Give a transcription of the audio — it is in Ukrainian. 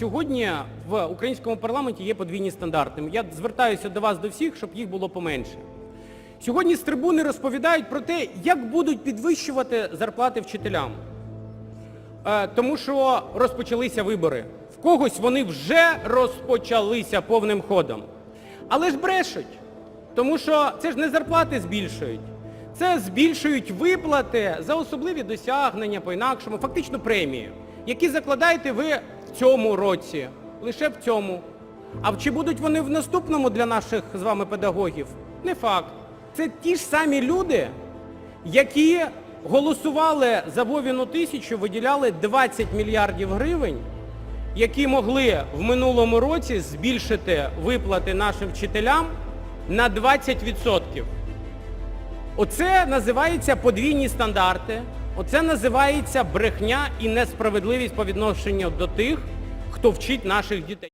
сьогодні в українському парламенті є подвійні стандарти. Я звертаюся до вас до всіх, щоб їх було поменше. Сьогодні з трибуни розповідають про те, як будуть підвищувати зарплати вчителям. Е, Тому що розпочалися вибори. В когось вони вже розпочалися повним ходом. Але ж брешуть, тому що це ж не зарплати збільшують. Це збільшують виплати за особливі досягнення по-інакшому, фактично премії, які закладаєте ви в цьому році, лише в цьому. А чи будуть вони в наступному для наших з вами педагогів? Не факт. Це ті ж самі люди, які голосували за Вовіну тисячу, виділяли 20 мільярдів гривень, які могли в минулому році збільшити виплати нашим вчителям на 20%. Оце називається подвійні стандарти, оце називається брехня і несправедливість по відношенню до тих, хто вчить наших дітей.